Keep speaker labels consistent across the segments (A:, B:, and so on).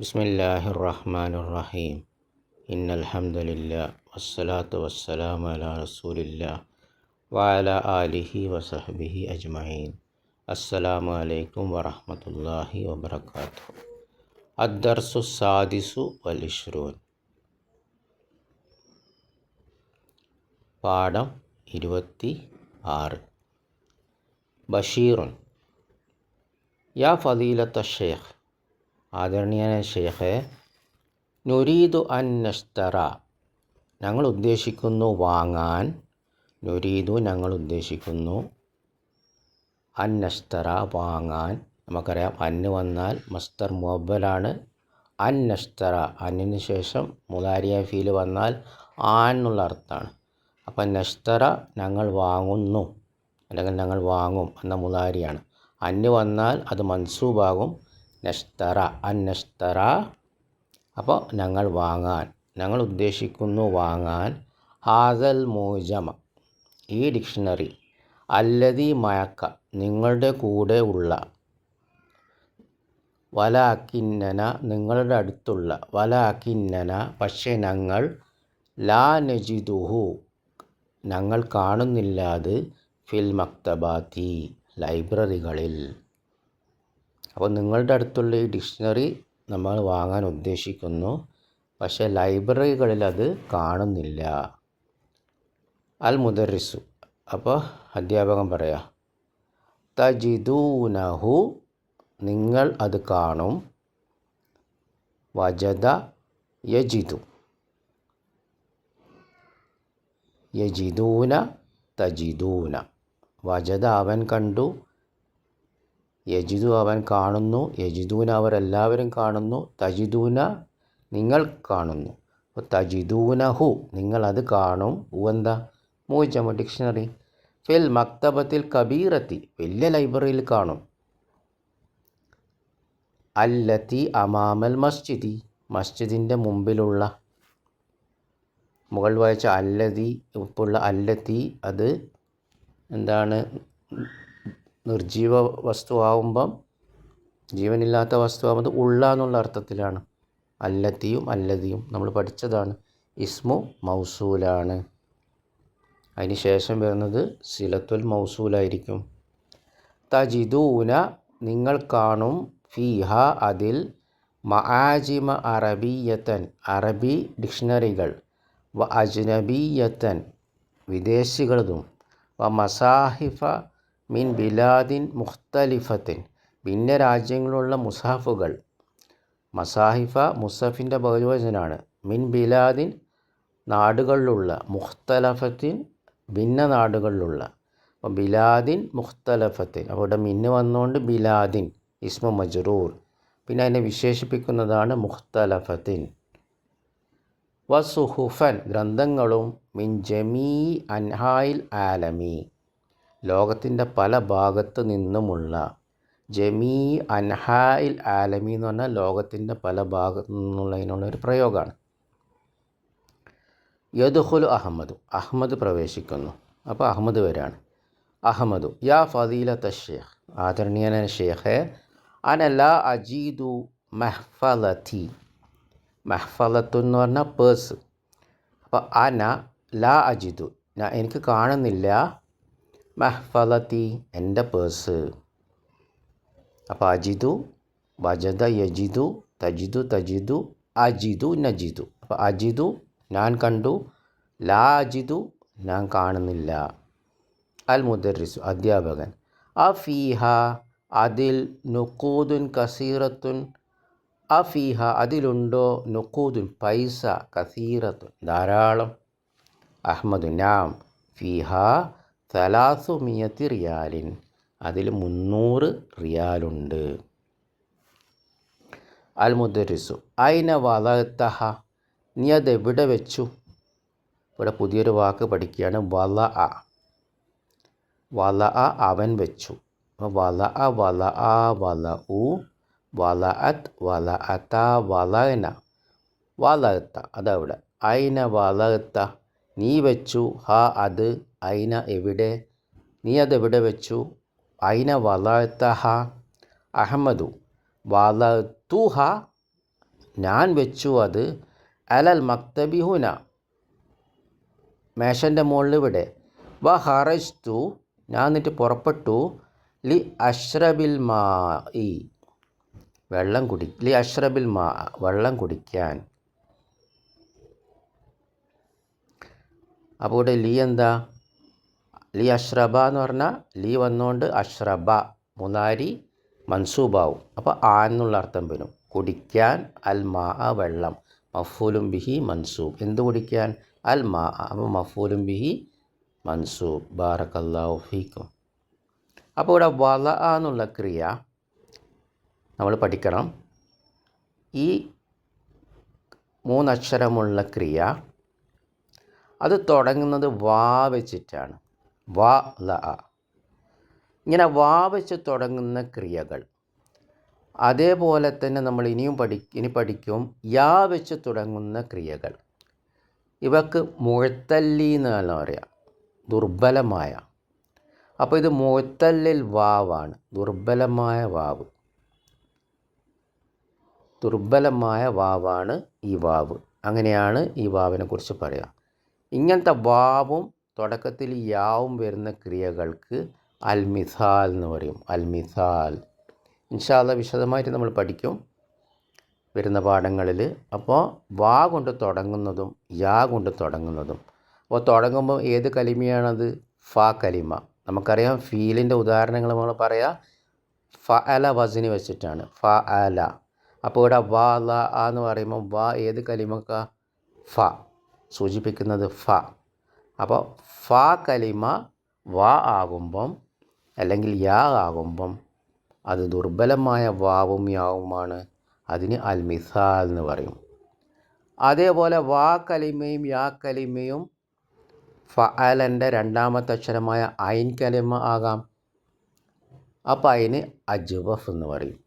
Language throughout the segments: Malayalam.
A: بسم الله الرحمن الرحيم إن الحمد لله والصلاة والسلام على رسول الله وعلى آله وصحبه أجمعين السلام عليكم ورحمة الله وبركاته الدرس السادس والعشرون പാഠം ഇരുപത്തി ആറ് ബഷീറുൻ യാ ഫദീലത്ത ഷെയ്ഖ് ആദരണീയനായ ഷെയ്ഖെ നുരീദു അൻ നഷ്തറ. ഞങ്ങൾ ഉദ്ദേശിക്കുന്നു വാങ്ങാൻ. നുരീദു ഞങ്ങൾ ഉദ്ദേശിക്കുന്നു അൻ നഷ്തറ വാങ്ങാൻ. നമുക്കറിയാം അന്ന് വന്നാൽ മസ്തർ മുബലാണ് അൻ നഷ്തറ അന്നിന് ശേഷം മുതാരിയ ഫീൽ വന്നാൽ ആൻ എന്നുള്ള അർത്ഥമാണ്. അപ്പം നഷ്തറ ഞങ്ങൾ വാങ്ങുന്നു. അല്ലെങ്കിൽ ഞങ്ങൾ വാങ്ങും എന്ന മുതാരിയാണ് അന്ന് വന്നാൽ അത് മൻസൂബാകും. നഷ്തറ അൻ അപ്പോൾ ഞങ്ങൾ വാങ്ങാൻ ഞങ്ങൾ ഉദ്ദേശിക്കുന്നു വാങ്ങാൻ ഹാസൽ മോജമ ഈ ഡിക്ഷണറി. അല്ലതി മയക്ക നിങ്ങളുടെ കൂടെ ഉള്ള. വല അക്കിന്നന നിങ്ങളുടെ അടുത്തുള്ള. വല അക്കിന്നന പക്ഷേ ഞങ്ങൾ ലാ നജിദുഹു ഞങ്ങൾ കാണുന്നില്ല അത് ഫിൽ മക്തബാത്തി ലൈബ്രറികളിൽ. അപ്പോൾ നിങ്ങളുടെ അടുത്തുള്ള ഈ ഡിക്ഷണറി നമ്മൾ വാങ്ങാൻ ഉദ്ദേശിക്കുന്നു. പക്ഷേ ലൈബ്രറികളിൽ അത് കാണുന്നില്ല. അൽ മുദറിസു അപ്പോൾ അധ്യാപകൻ പറയാം തജിദൂനഹു നിങ്ങൾ അത് കാണും. വജദ യജിദു. യജിദൂന തജിദൂന. വജദ അവൻ കണ്ടു യജിദു അവൻ കാണുന്നു യജിദൂന അവരെല്ലാവരും കാണുന്നു തജിദൂന നിങ്ങൾ കാണുന്നു. അപ്പോൾ തജിദൂനഹു നിങ്ങളത് കാണും. എന്താ? മൂജമ ഡിക്ഷണറി. ഫിൽ മക്തബത്തിൽ കബീറത്തി വലിയ ലൈബ്രറിയിൽ കാണും. അല്ലത്തി അമാമൽ മസ്ജിദി മസ്ജിദിന്റെ മുമ്പിലുള്ള മുകൾ വായിച്ച അല്ലതി ഇപ്പുള്ള അല്ലത്തി അത് എന്താണ്? നിർജീവ വസ്തുവാകുമ്പം ജീവനില്ലാത്ത വസ്തുവാകുമ്പോൾ ഉള്ള എന്നുള്ള അർത്ഥത്തിലാണ്. അല്ലത്തിയും അല്ലതിയും നമ്മൾ പഠിച്ചതാണ്. ഇസ്മു മൗസൂലാണ്. അതിന് ശേഷം വരുന്നത് സിലത്തുൽ മൗസൂലായിരിക്കും. തജിദൂന നിങ്ങൾ കാണും ഫീഹ അതിൽ മആജിമ അറബിയത്തൻ അറബി ഡിക്ഷണറികൾ വ അജ്നബിയത്തൻ വിദേശികളതും വ മസാഹിഫ മിൻ ബിലാദിൻ മുഖ്തലിഫത്തിൻ. ഭിന്ന രാജ്യങ്ങളുള്ള മുസാഫുകൾ. മസാഹിഫ മുസഫിന്റെ ബഹുവചനാണ്. മിൻ ബിലാദിൻ നാടുകളിലുള്ള മുഖ്തലഫത്തിൻ ഭിന്ന നാടുകളിലുള്ള. അപ്പോൾ ബിലാദിൻ മുഖ്തലഫത്തിൻ. അപ്പോൾ ഇവിടെ മിന്ന് വന്നുകൊണ്ട് ബിലാദിൻ ഇസ്മ മജ്റൂർ. പിന്നെ അതിനെ വിശേഷിപ്പിക്കുന്നതാണ് മുഖ്തലഫത്തിൻ. വസുഹുഫൻ ഗ്രന്ഥങ്ങളും മിൻ ജമീ അൻഹായിൽ ആലമി. ലോകത്തിന്റെ പല ഭാഗത്തു നിന്നുമുള്ള ജമീ അൻഹായിൽ ആലമി എന്ന് പറഞ്ഞാൽ ലോകത്തിന്റെ പല ഭാഗത്തു നിന്നുള്ളതിനുള്ള ഒരു പ്രയോഗമാണ്. യദുഹുൽ അഹമ്മദ്. അഹമ്മദ് പ്രവേശിക്കുന്നു. അപ്പോൾ അഹമ്മദ് വരാണ്. അഹമ്മദു. യാ ഫദീലത്ത ഷേഖ്. ആദരണീയനായ ഷേഖെ അനല അജീദു മെഹ്ഫലത്തി മെഹ്ഫലത്തു എന്ന് പറഞ്ഞാൽ പേഴ്സ്. അപ്പോൾ അന ലാ അജിദു. എനിക്ക് കാണുന്നില്ല. മെഹ്ഫലത്തി എന്റെ പേഴ്സ്. അപ്പോൾ അജിതു വജദ യജിതു തജിതു തജിതു അജിതു നജിതു അപ്പോൾ അജിതു ഞാൻ കണ്ടു. ലാ അജിതു ഞാൻ കാണുന്നില്ല. അൽ മുദറിസു അധ്യാപകൻ. അഫീഹ അതിൽ നുക്കൂദുൻ കസീറത്തുൻ. അഫീഹ അതിലുണ്ടോ നുക്കൂദുൻ പൈസ കസീറത്തുൻ. ധാരാളം. അഹമ്മദ് നാം. ഫീഹ സലാസു മിയത്തി റിയാലിൻ. അതിൽ മുന്നൂറ് റിയാലുണ്ട്. അൽ മുദറിസു അയിന വളത്തഹ നീ അത് എവിടെ വെച്ചു? ഇവിടെ പുതിയൊരു വാക്ക് പഠിക്കുകയാണ്. വല അ. വല അ അവൻ വെച്ചു. വല അ വല ആ വല ഉ വല അത് വല അത്ത വലന വളത്ത അതവിടെ. അയിന വളത്ത നീ വെച്ചു ഹാ അത് അയിന എവിടെ? നീ അതെവിടെ വെച്ചു? അയിന വളർത്ത ഹ അഹമ്മദു. വളർത്തു ഹാ ഞാൻ വെച്ചു അത് അലൽ മക്തബി ഹുന മേശന്റെ മുകളിൽ ഇവിടെ. വ ഹറസ്തു ഞാൻ എന്നിട്ട് പുറപ്പെട്ടു. ലി അഷ്റബിൽ മാ വെള്ളം കുടി ലി അഷ്റബിൽ മാ വെള്ളം കുടിക്കാൻ. അപ്പോൾ ഇവിടെ ലീ എന്താ? ലി അഷ്റബ എന്ന് പറഞ്ഞാൽ ലീ വന്നുകൊണ്ട് അഷ്റബ മുനാരി മൻസൂബാവും. അപ്പോൾ ആ എന്നുള്ള അർത്ഥം വരും. കുടിക്കാൻ അൽ മാ വെള്ളം മഫൂലും ബിഹി മൻസൂബ്. എന്ത് കുടിക്കാൻ? അൽ മാ അപ്പോൾ മഫൂലും ബിഹി മൻസൂബ്. ബാറക്കല്ലാഹു ഫീക്കും. അപ്പോൾ ഇവിടെ വല എന്നുള്ള ക്രിയ നമ്മൾ പഠിക്കണം. ഈ മൂന്നക്ഷരമുള്ള ക്രിയ അത് തുടങ്ങുന്നത് വാ വെച്ചിട്ടാണ്. വാ ല. ഇങ്ങനെ വാ വെച്ച് തുടങ്ങുന്ന ക്രിയകൾ. അതേപോലെ തന്നെ നമ്മൾ ഇനിയും പഠി ഇനി പഠിക്കും. യാ വെച്ച് തുടങ്ങുന്ന ക്രിയകൾ. ഇവക്ക് മുഴത്തല്ലി എന്നാണ് പറയുക ദുർബലമായ. അപ്പോൾ ഇത് മുഴത്തല്ലിൽ വാവാണ്. ദുർബലമായ വാവ്. ദുർബലമായ വാവാണ് ഈ വാവ്. അങ്ങനെയാണ് ഈ വാവിനെ കുറിച്ച് പറയുക ഇങ്ങനത്തെ വാവും തുടക്കത്തിൽ യാവും വരുന്ന ക്രിയകൾക്ക് അൽമിസാൽ എന്ന് പറയും. അൽമിസാൽ. ഇൻഷാല്ല വിശദമായിട്ട് നമ്മൾ പഠിക്കും വരുന്ന പാഠങ്ങളിൽ. അപ്പോൾ വാ കൊണ്ട് തുടങ്ങുന്നതും യാ കൊണ്ട് തുടങ്ങുന്നതും. അപ്പോൾ തുടങ്ങുമ്പോൾ ഏത് കലിമയാണത്? ഫ കലിമ. നമുക്കറിയാം ഫീലിന്റെ ഉദാഹരണങ്ങൾ നമ്മൾ പറയാം ഫ അല വസിന് വെച്ചിട്ടാണ്. ഫ അല. അപ്പോൾ ഇവിടെ വ ല എന്ന് പറയുമ്പോൾ വ ഏത് കലിമക്ക? ഫ. സൂചിപ്പിക്കുന്നത് ഫ. അപ്പോൾ ഫ കലിമ വ ആകുമ്പം അല്ലെങ്കിൽ യാ ആകുമ്പം അത് ദുർബലമായ വാവും യാവുമാണ്. അതിന് അൽ മിസാൽ എന്ന് പറയും. അതേപോലെ വാ കലിമയും യാ കലിമയും ഫഅലന്റെ രണ്ടാമത്തെ അക്ഷരമായ ഐൻ കലിമ ആകാം. അപ്പോൾ അതിന് അജുബഫ് എന്ന് പറയും.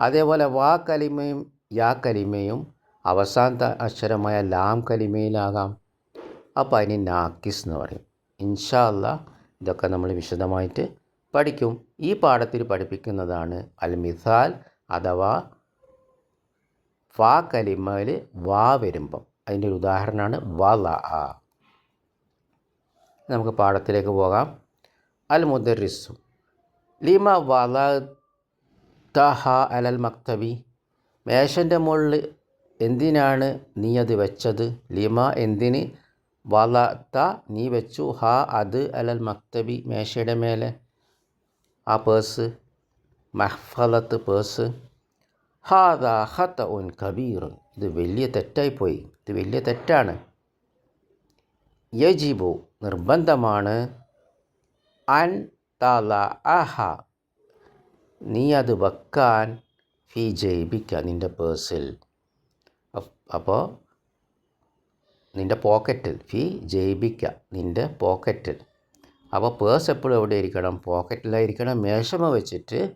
A: അതേപോലെ വാ കലിമയും യാ കലിമയും അവസാനത്തെ അക്ഷരമായ ലാം കലിമയിലാകാം. അപ്പോൾ അതിന് നാക്കിസ് എന്ന് പറയും. ഇൻഷാ അല്ല ഇതൊക്കെ നമ്മൾ വിശദമായിട്ട് പഠിക്കും. ഈ പാഠത്തിൽ പഠിപ്പിക്കുന്നതാണ് അൽ മിസാൽ അഥവാ ഫാ കലിമയിൽ വാ വരുമ്പം. അതിന്റെ ഒരു ഉദാഹരണമാണ് വ ല ആ. നമുക്ക് പാഠത്തിലേക്ക് പോകാം. അൽ മുദറിസു ലിമ വല തഹ അലൽ മക്തബി. മേശന്റെ മുകളിൽ എന്തിനാണ് നീ അത് വെച്ചത്? ലിമ എന്തിന്? വളത്ത നീ വെച്ചു. ഹാ അത് അലൽ മക്തബി മേശയുടെ മേലെ. ആ പേഴ്സ് മഹ്ഫലത്ത് പേഴ്സ്. ഹാദ ഹത്ത ഉൻ കബീർ. ഇത് വലിയ തെറ്റായിപ്പോയി ഇത് വലിയ തെറ്റാണ്. യജിബു നിർബന്ധമാണ്. അൻ തല അഹ നീ അത് വെക്കാൻ ഫീ ജയിപ്പിക്കുക നിന്റെ പേഴ്സിൽ. അപ്പോൾ നിന്റെ പോക്കറ്റിൽ ഫി ജൈബിക്ക നിന്റെ പോക്കറ്റിൽ. അപ്പോൾ പേഴ്സ് എപ്പോഴും എവിടെ ഇരിക്കണം? പോക്കറ്റിലായിരിക്കണം. മേശമ വെച്ചിട്ട്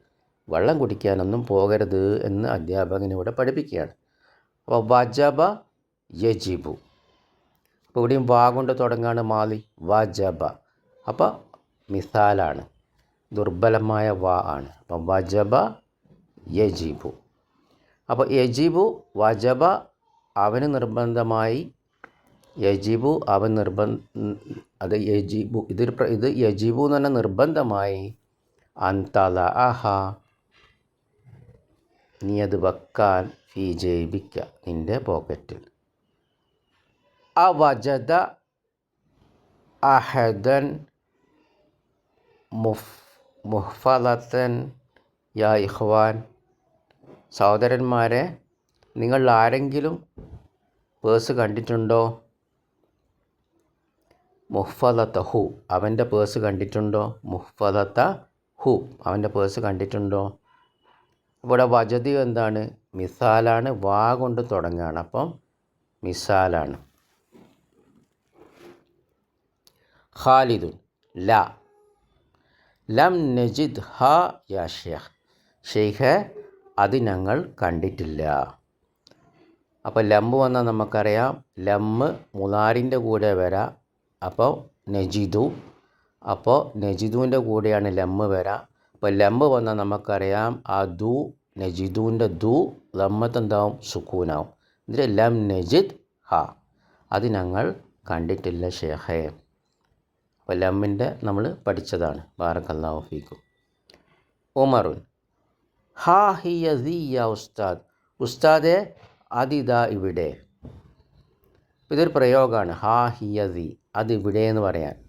A: വെള്ളം കുടിക്കാനൊന്നും പോകരുത് എന്ന് അധ്യാപകൻ ഇവിടെ പഠിപ്പിക്കുകയാണ്. അപ്പോൾ വജബ യജിബു. അപ്പോൾ ഇവിടെയും വാ കൊണ്ട് തുടങ്ങാണ് മാലി വജബ. അപ്പോൾ മിസാലാണ്. ദുർബലമായ വാ ആണ്. അപ്പം വജബ യജീബു. അപ്പോൾ യജീബു വജബ അവന് നിർബന്ധമായി യജീബു അവൻ നിർബന്ധ അത് യജീബു ഇതൊരു ഇത് യജീബു എന്ന് പറഞ്ഞാൽ നിർബന്ധമായി. അന്തല അഹ നീ അത് വെക്കാൻ ഫീ ജൈബിക്ക നിന്റെ പോക്കറ്റിൽ. വജദ അഹദൻ മുഫ് മുഹ്ഫലത്തൻ യാ ഇഹ്വാൻ സഹോദരന്മാരെ നിങ്ങൾ ആരെങ്കിലും പേഴ്സ് കണ്ടിട്ടുണ്ടോ? മുഹ്ഫദത്ത ഹു അവന്റെ പേഴ്സ് കണ്ടിട്ടുണ്ടോ? മുഹ്ഫദത്ത ഹു അവന്റെ പേഴ്സ് കണ്ടിട്ടുണ്ടോ? ഇവിടെ വജതി എന്താണ്? മിസാലാണ്. വാ കൊണ്ട് തുടങ്ങുകയാണ് അപ്പം മിസാലാണ്. ഖാലിദുൻ ല. ലം നജിദ് ഹ യാ ഷെയ്ഖ് അത് ഞങ്ങൾ കണ്ടിട്ടില്ല. അപ്പോൾ ലംബ് വന്നാൽ നമുക്കറിയാം ലമ്മ് മുലാറിന്റെ കൂടെ വരാം അപ്പോൾ നജിദു അപ്പോൾ നജിദുവിന്റെ കൂടെയാണ് ലമ്മ് വരാം. അപ്പോൾ ലംബ് വന്നാൽ നമുക്കറിയാം ആ ദു നജിദുവിന്റെ ദു ലമ്മത്ത് എന്താവും? സുക്കൂനാവും. ഇതിൽ ലം നജിദ് ഹ. അത് ഞങ്ങൾ കണ്ടിട്ടില്ല ഷേഖേ അപ്പോൾ ലമ്മിന്റെ നമ്മൾ പഠിച്ചതാണ്. ബാറക്കല്ലാഹു ഫീക്കും. ഉമറുൻ. ഹാ ഹിയ ദിയ ഉസ്താദ്. ഉസ്താദെ അതിതാ ഇവിടെ. ഇതൊരു പ്രയോഗമാണ് ഹാ ഹിയ ദി അതിവിടെ എന്ന് പറയാൻ.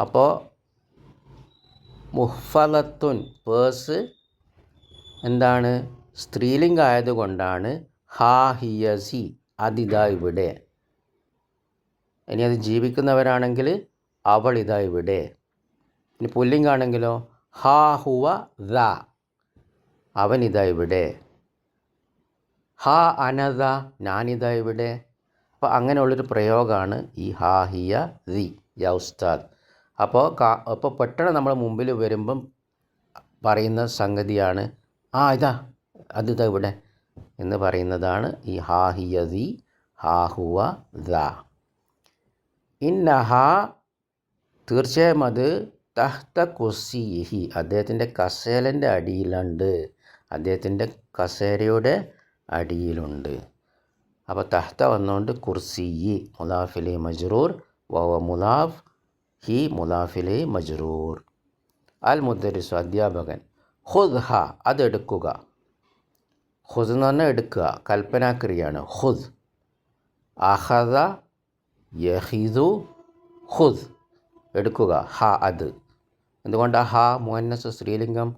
A: അപ്പോൾ മുഹ്ഫലത്തുൻ പേഴ്സ് എന്താണ്? സ്ത്രീലിംഗ ആയതുകൊണ്ടാണ് ഹാ ഹിയസി അതിതാ ഇവിടെ. ഇനി അത് ജീവിക്കുന്നവരാണെങ്കിൽ അവൾ ഇവിടെ. ഇനി പുല്ലിംഗാണെങ്കിലോ? ഹാ ഹുവ ദ. അവൻ ഇതാ ഇവിടെ. ഹാ അനദ ഞാനിതാ ഇവിടെ. അപ്പോൾ അങ്ങനെയുള്ളൊരു പ്രയോഗമാണ് ഈ ഹാ ഹിയ ദി യാ ഉസ്താദ്. അപ്പോൾ കാ അപ്പോൾ പെട്ടെന്ന് നമ്മൾ മുമ്പിൽ വരുമ്പം പറയുന്ന സംഗതിയാണ് ആ ഇതാ അതിതാ ഇവിടെ എന്ന് പറയുന്നതാണ് ഈ ഹാ ഹിയ ദി ഹാ ഹുവ ദ. ഇന്നഹ തീർച്ചയായും അത് തഹ്ത കുസിഹി അദ്ദേഹത്തിന്റെ കസേലന്റെ അടിയിലുണ്ട്. അദ്ദേഹത്തിന്റെ കസേരയുടെ അടിയിലുണ്ട്. അപ്പോൾ തഹ്ത വന്നുകൊണ്ട് കുർസിയി മുലാഫിലെ മജ്റൂർ വവ മുലാഫ് ഹി മുലാഫിലെ മജ്റൂർ. അൽ മുദ്ദരിസു അധ്യാപകൻ ഹുദ് ഹ അതെടുക്കുക. ഹുദ് എന്ന് പറഞ്ഞാൽ എടുക്കുക കൽപ്പനാക്രിയാണ് ഹുദ് അഹദ യഹിദു ഹുദ് എടുക്കുക ഹ അത്. എന്തുകൊണ്ടാണ് ഹ മുഹന്നസ് സ്ത്രീലിംഗം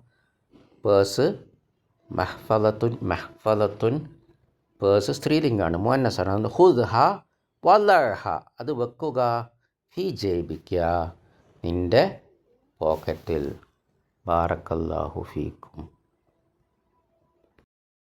A: പേഴ്സ്? മഹ്ഫലത്തുൻ മഹ്ഫലത്തുൻ പേഴ്സ് സ്ത്രീലിംഗാണ്. മോന്നസാണ് അതുകൊണ്ട് ഹുദ് ഹ വല്ലഹ. അത് വെക്കുക. ഫി ജൈബിക്ക നിന്റെ പോക്കറ്റിൽ. ബാറക്കല്ലാഹു ഫീക്കും.